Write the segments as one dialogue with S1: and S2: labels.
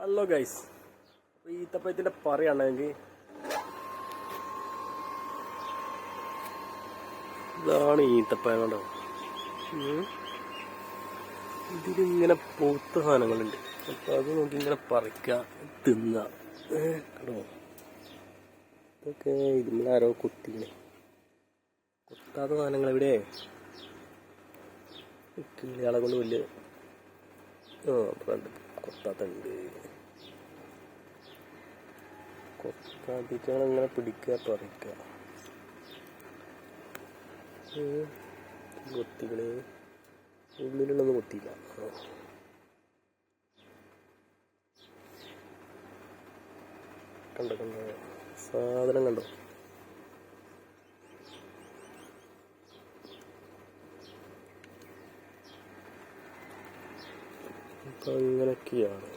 S1: Hello guys അപ്പോൾ ഈത്തപ്പഴത്തിന്റെ പറയുകയാണെങ്കിൽ ഇതാണ് ഈത്തപ്പഴം കണ്ടോ? ഇതിലിങ്ങനെ പൂത്ത സാധനങ്ങളുണ്ട്. അപ്പോൾ അത് നോക്കി ഇങ്ങനെ പറിക്കുക തിന്നുക കേട്ടോ ഇതൊക്കെ ഇതിലാരോ കുത്തിക്കണേ. കുത്താത്ത സാധനങ്ങൾ എവിടെ കിളികളെ കൊണ്ട് വലിയ കൊത്താത്തുണ്ട്. കൊത്താത്തിച്ചാണ് ഇങ്ങനെ പിടിക്കുക പറിക്കുക. കൊത്തികൾ. ഉള്ളിലുള്ളൊന്നും കൊത്തിയില്ല. കണ്ടോ കണ്ടോ? സാധനം കണ്ടോ? അപ്പം അങ്ങനെയൊക്കെയാണ്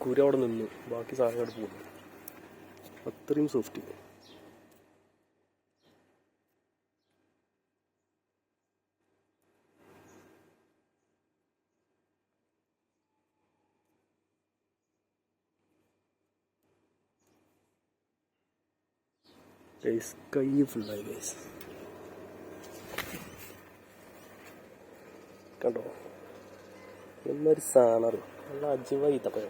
S1: കുരു അവിടെ നിന്ന്. ബാക്കി സാധനങ്ങൾ പോകുന്നു. അത്രയും സോഫ്റ്റ് കൈ ഫുള്ളായി ഗൈസ് കണ്ടോ? എന്നൊരു സാധനം. നല്ല അജിവായി തപ്പയോ